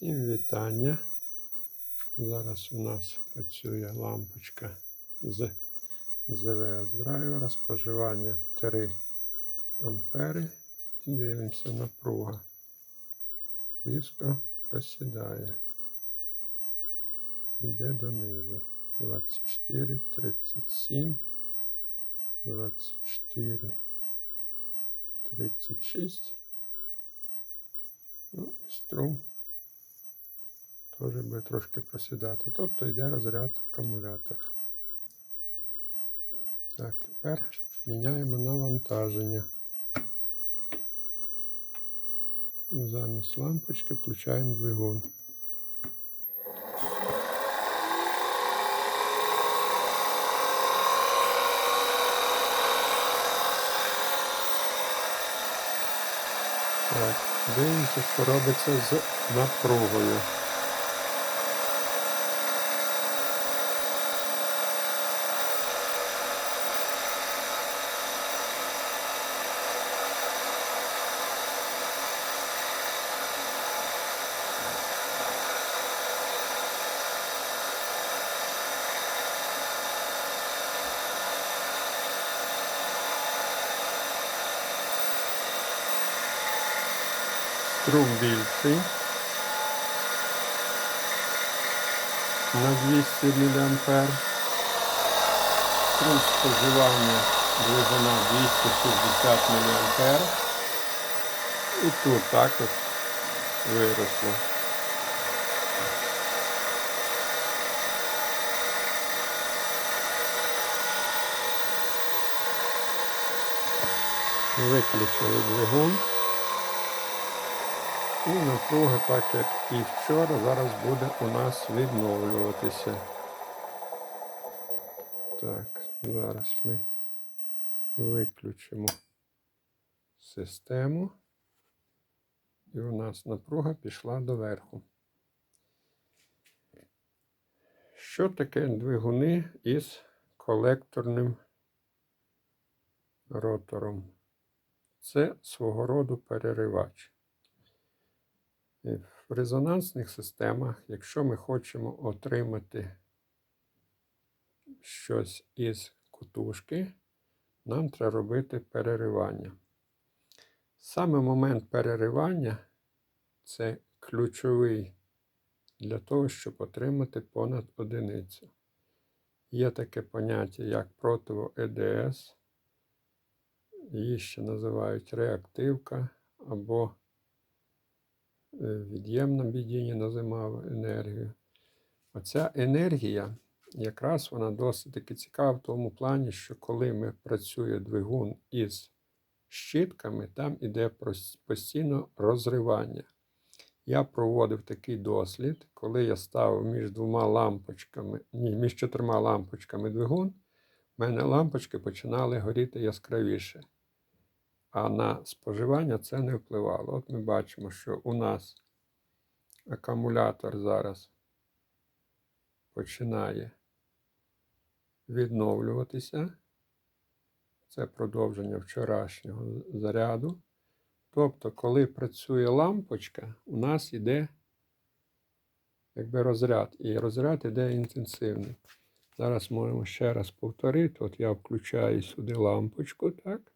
Всім вітання. Зараз у нас працює лампочка з ЗВС драйвера, споживання 3 ампери. І дивимося, напруга. Різко просідає. Іде донизу. 24, 37, 24, 36. Ну, і струм теж буде трошки просідати. Тобто йде розряд акумулятора. Так, тепер міняємо навантаження. Замість лампочки включаємо двигун. Так, дивимося, що робиться з напругою. Струм на 200 мА. Струм споживання двигуна 260 мА. І тут також виросло. Виключили двигун. І напруга, так як і вчора, зараз буде у нас відновлюватися. Так, зараз ми виключимо систему. І у нас напруга пішла доверху. Що таке двигуни із колекторним ротором? Це свого роду переривач. І В резонансних системах, якщо ми хочемо отримати щось із кутушки, нам треба робити переривання. Саме момент переривання це ключовий для того, щоб отримати понад одиницю. Є таке поняття, як противо ЕДС, її ще називають реактивка або від'ємна бідіння називав енергію. Оця енергія, якраз вона досить таки цікава в тому плані, що коли ми працює двигун із щітками, там іде постійно розривання. Я проводив такий дослід, коли я ставив між двома лампочками, ні, між чотирма лампочками двигун, в мене лампочки починали горіти яскравіше. А на споживання це не впливало. От ми бачимо, що у нас акумулятор зараз починає відновлюватися. Це продовження вчорашнього заряду. Тобто, коли працює лампочка, у нас йде якби розряд. І розряд йде інтенсивний. Зараз можемо ще раз повторити. От я включаю сюди лампочку, так?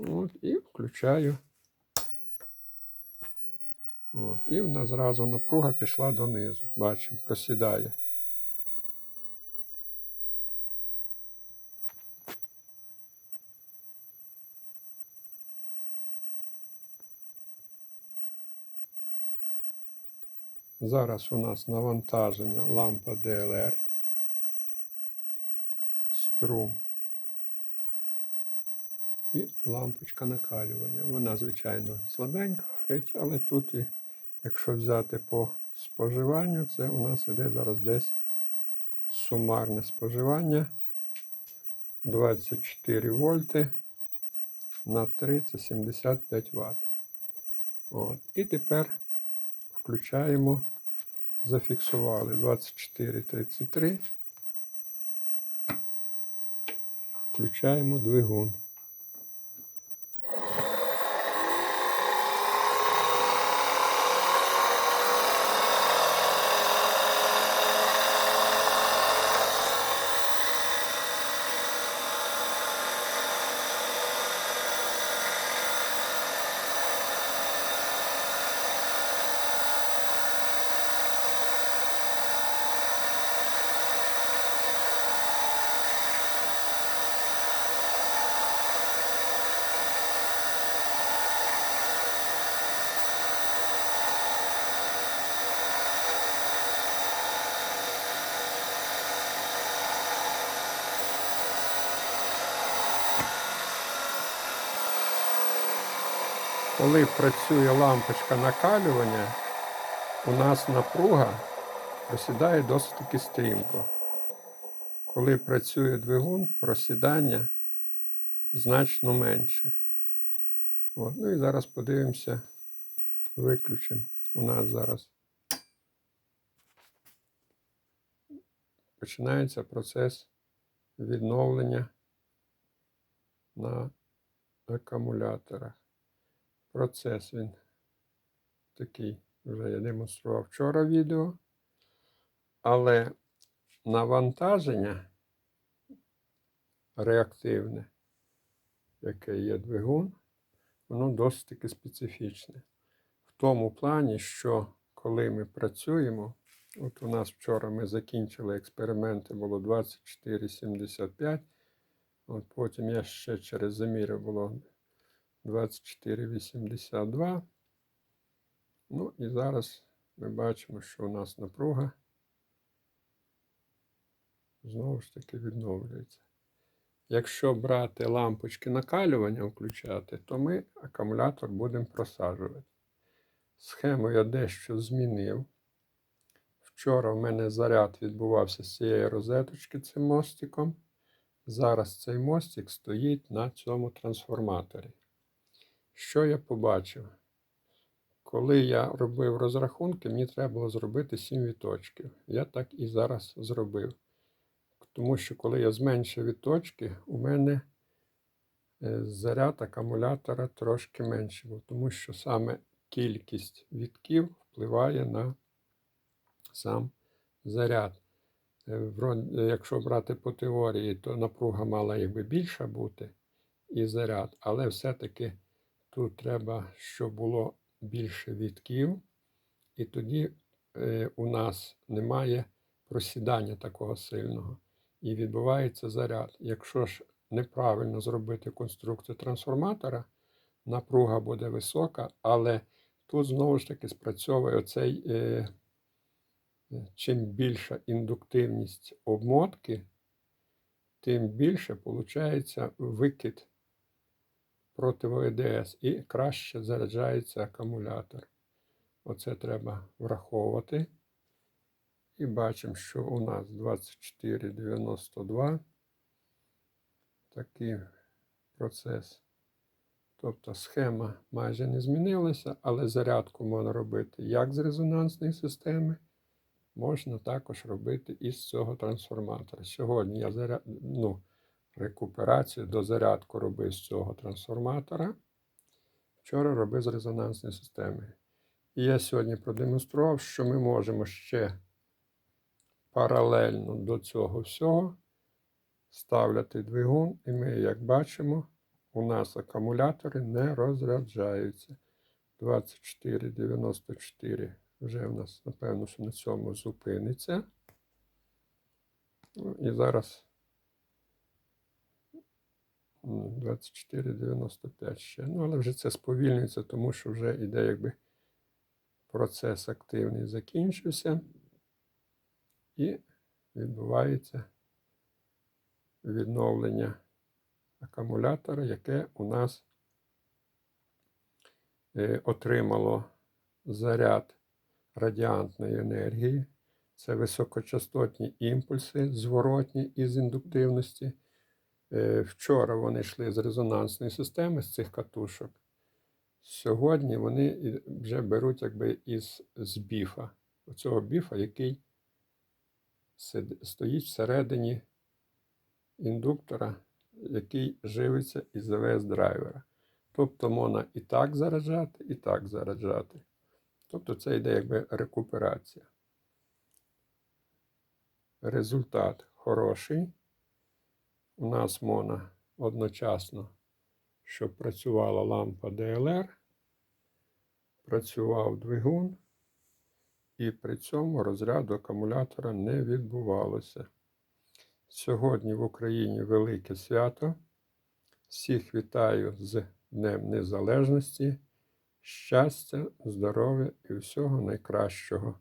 От, І включаю. От, І в нас зразу напруга пішла донизу. Бачимо, просідає. Зараз у нас навантаження лампа DLR. Струм і лампочка накалювання. Вона, звичайно, слабенька горить, але тут, якщо взяти по споживанню, це у нас іде зараз десь сумарне споживання 24 вольти на 3 це 75 Вт. От. І тепер включаємо, зафіксували 24,33. Включаємо двигун. Коли працює лампочка накалювання, у нас напруга просідає досить таки стрімко. Коли працює двигун, просідання значно менше. От. Ну і зараз подивимося, виключимо. У нас зараз починається процес відновлення на акумуляторах. Процес він такий, вже я демонстрував вчора відео, але навантаження реактивне, яке є двигун, воно досить таки специфічне. В тому плані, що коли ми працюємо, от у нас вчора ми закінчили експерименти, було 24,75. От потім я ще через заміри було 24,82. Ну і зараз ми бачимо, що у нас напруга знову ж таки відновлюється. Якщо брати лампочки накалювання включати, то ми акумулятор будемо просаджувати. Схему я дещо змінив. Вчора в мене заряд відбувався з цієї розеточки цим мостиком. Зараз цей мостик стоїть на цьому трансформаторі. Що я побачив? Коли я робив розрахунки, мені треба було зробити 7 відточків. Я так і зараз зробив. Тому що коли я зменшив відточки, у мене е, заряд акумулятора трошки менший був, тому що саме кількість вітків впливає на сам заряд. Е, Якщо брати по теорії, то напруга мала якби більша бути і заряд, але все-таки тут треба, щоб було більше вітків, і тоді е, у нас немає просідання такого сильного. І відбувається заряд. Якщо ж неправильно зробити конструкцію трансформатора, напруга буде висока, але тут знову ж таки спрацьовує оцей. Е, чим більша індуктивність обмотки, тим більше виходить викид проти ОЕДС і краще заряджається акумулятор. Оце треба враховувати. І бачимо, що у нас 2492 такий процес. Тобто схема майже не змінилася, але зарядку можна робити як з резонансної системи можна також робити із цього трансформатора. Сьогодні я заря... ну, рекуперацію до зарядку робив з цього трансформатора. Вчора робив з резонансної системи. І я сьогодні продемонстрував, що ми можемо ще паралельно до цього всього ставляти двигун, і ми, як бачимо, у нас акумулятори не розряджаються. 24,94 вже в нас, напевно, що на цьому зупиниться. Ну, і зараз 24,95 ще. Ну, але вже це сповільнюється, тому що вже йде якби процес активний закінчився. І відбувається відновлення акумулятора, яке у нас е, отримало заряд радіантної енергії. Це високочастотні імпульси, зворотні із індуктивності. Е, Вчора вони йшли з резонансної системи, з цих катушок. Сьогодні вони вже беруть якби із з біфа. Оцього біфа, який стоїть всередині індуктора, який живиться із АВС драйвера. Тобто можна і так заряджати, і так заряджати. Тобто це йде якби рекуперація. Результат хороший. У нас можна одночасно, щоб працювала лампа DLR, працював двигун, і при цьому розряду акумулятора не відбувалося. Сьогодні в Україні велике свято. Всіх вітаю з Днем Незалежності щастя, здоров'я і всього найкращого.